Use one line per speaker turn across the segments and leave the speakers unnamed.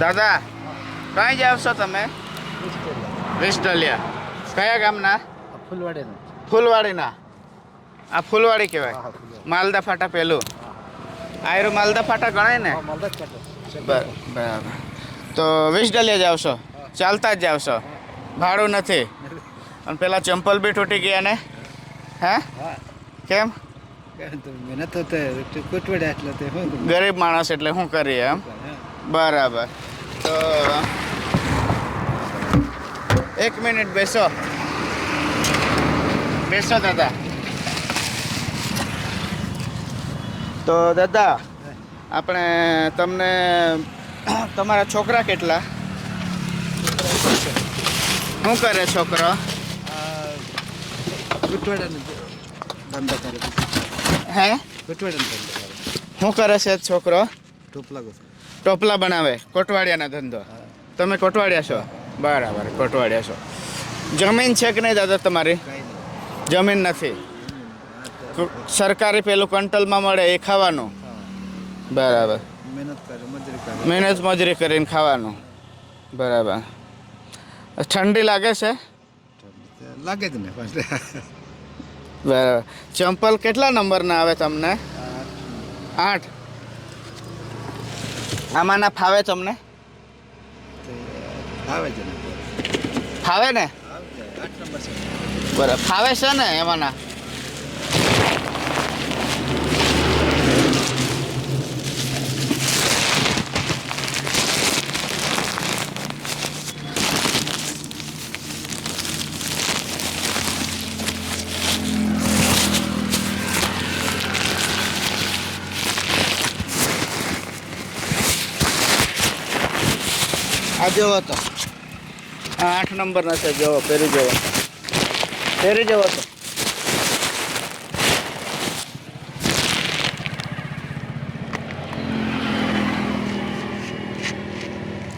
દાદા કઈ જાવ છો તમે? વિસ્ટલિયા કયા ગામના?
ફૂલવાડીના.
ફૂલવાડીના. આ ફૂલવાડી કહેવાય. માલદા ફાટા પેલું આયરું માલદા ફાટા ગણાય ને? બરાબર. તો વિસ્ટલિયા જાવ છો? ચાલતા જ જાવ છો? ભાડું નથી? અને પેલા ચંપલ બી તૂટી ગયા ને? હે? કેમ?
મહેનત
ગરીબ માણસ એટલે શું કરીએ એમ. બરાબર. તો એક મિનિટ બેસો. બેસો દાદા. તો દાદા આપણે તમને તમારા છોકરા કેટલા? શું કરે છોકરો? હે? શું કરે છે છોકરો?
ટોપલા ગોસે
ટોપલા બનાવે કોટવાડિયાના ધંધો. તમે કોટવાડિયા છો? બરાબર કોટવાડિયા છો. જમીન છે કે નહીં દાદા તમારી? જમીન નથી. સરકારી પેલું કંટોલમાં મળે એ ખાવાનું? બરાબર.
મહેનત મજૂરી કરે.
મહેનત મજૂરી કરીને ખાવાનું. બરાબર. ઠંડી લાગે છે?
લાગે જ ને
બરાબર. ચંપલ કેટલા નંબરના આવે તમને? આઠ. આમાંના ફાવે તમને?
ફાવે છે
ફાવે ને? બરાબર. ફાવે છે ને એમાંના? આ જેવો તો. આ આઠ નંબર નથી જેવો, પહેરી જેવો. પહેરી જવો તો.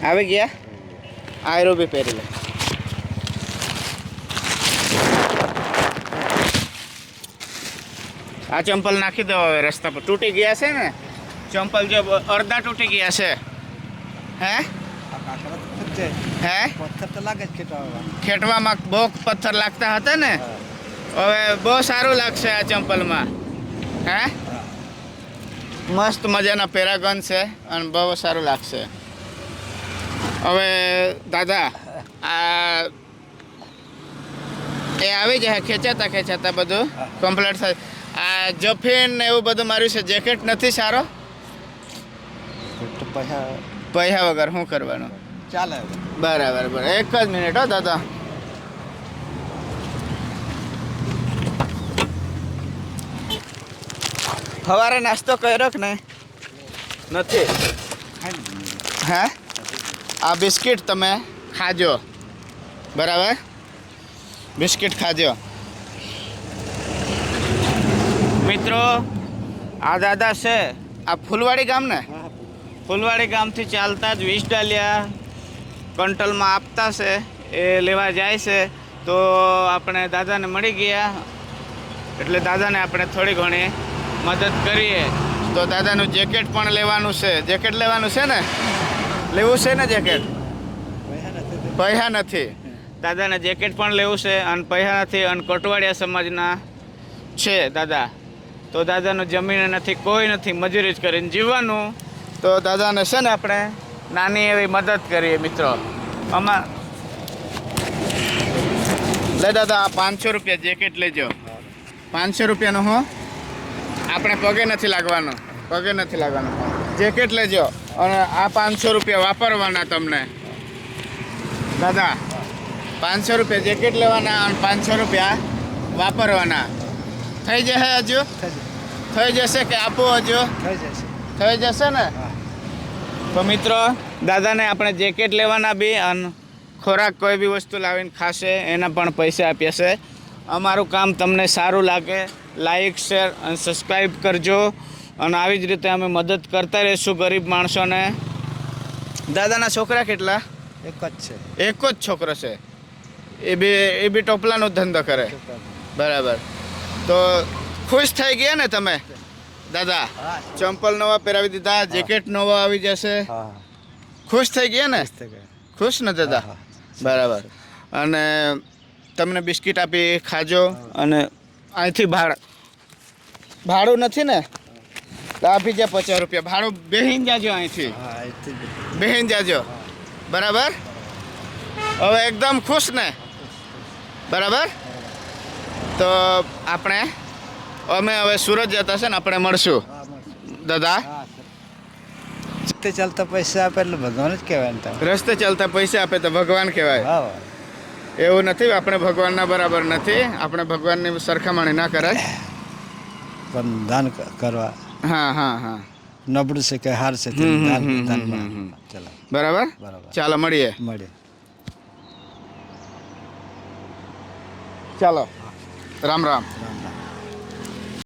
આવી ગયા? આયરો બી પહેરી લે. આ ચંપલ નાખી દો હવે રસ્તા પર. તૂટી ગયા છે ને? ચંપલ જો અડધા તૂટી ગયા છે. હે?
આ કાંકરા તો ખુદ છે.
હે?
પથ્થર તો લાગે જ ખેતરમાં
ખેટવામાં બહુ પથ્થર લાગતા હતા ને? હવે બહુ સારું લાગશે આ ચંપલમાં. હે? મસ્ત મજાના પેરાગન છે અને બહુ સારું લાગશે. હવે દાદા આ એ આવી જાય ખેંચાતા ખેંચાતા બધું. કમ્પ્લીટ થાય. આ જફીન ને એવું બધું માર્યું છે જેકેટ નથી સારો?
પૈસા
વગર શું કરવાનું?
ચાલે
બરાબર બરાબર. એક જ મિનિટ હો દાદા. સવારે નાસ્તો કર્યો કે નહીં? નથી. હે? આ બિસ્કિટ તમે ખાજો. બરાબર? બિસ્કિટ ખાજો. મિત્રો આ દાદા છે. આ ફૂલવાડી ગામ ને ફૂલવાડી ગામથી ચાલતા જ વીસ ડાલિયા કંટોલમાં આપતા છે, એ લેવા જાય છે. તો આપણે દાદાને મળી ગયા. એટલે દાદાને આપણે થોડી ઘણી મદદ કરીએ. તો દાદાનું જેકેટ પણ લેવાનું છે. જેકેટ લેવાનું છે ને? લેવું છે ને જેકેટ?
પૈસા નથી.
દાદાને જેકેટ પણ લેવું છે અને પૈસા નથી અને કોટવાડિયા સમાજના છે દાદા. તો દાદાનું જમીન નથી કોઈ નથી, મજૂરી જ કરીને જીવવાનું. તો દાદાને છે ને આપણે નાની એવી મદદ કરીએ મિત્રો. આમાં લે દાદા આ પાંચસો રૂપિયા જેકેટ લેજો. પાંચસો રૂપિયાનું હો. આપણે પગે નથી લાગવાનું. પગે નથી લાગવાનું. જેકેટ લેજો અને આ પાંચસો રૂપિયા વાપરવાના તમને. દાદા પાંચસો રૂપિયા જેકેટ લેવાના અને પાંચસો રૂપિયા વાપરવાના. થઈ જશે હજુ?
થઈ જશે.
કે આપો હજુ?
થઈ જશે.
થઈ જશે ને? તો મિત્રો દાદાને આપણે જેકેટ લેવાના બી અને ખોરાક કોઈ બી વસ્તુ લાવીને ખાશે એના પણ પૈસા આપીએ છે. અમારું કામ તમને સારું લાગે લાઈક શેર અને સબસ્ક્રાઈબ કરજો. અને આવી જ રીતે અમે મદદ કરતા રહીશું ગરીબ માણસોને. દાદાના છોકરા કેટલા?
એક જ છે.
એક જ છોકરો છે. એ બી એ બી ટોપલાનો ધંધો કરે. બરાબર. તો ખુશ થઈ ગયા ને તમે? દાદા ચંપલ નવા પહેરાવી દીધા જેકેટ નવો આવી જશે. ખુશ થઈ ગયા ને? ખુશ ને દાદા? બરાબર. અને તમને બિસ્કિટ આપી ખાજો અને અહીંથી ભાડ ભાડું નથી ને? તો આપી જાય પચાસ રૂપિયા. ભાડું બેહીન જાજો અહીંથી. બેહીન જાજો. બરાબર? હવે એકદમ ખુશ ને? બરાબર? તો આપણે અમે હવે સુરત જતા છે ને આપણે મળશું. દાદા?
રસ્તે ચાલતા પૈસા આપે એટલે ભગવાન જ કહેવાય ને
રસ્તે ચાલતા પૈસા આપે તો ભગવાન કહેવાય. એવું નથી આપણે ભગવાનના બરાબર નથી. આપણે ભગવાનની સરખામણી ના કરાય.
પણ દાન કરવા.
હા હા હા.
નબળું છે કે હાર છે બરાબર?
ચાલો મળીએ.
મળીએ.
ચાલો. રામ. રામ
રામ.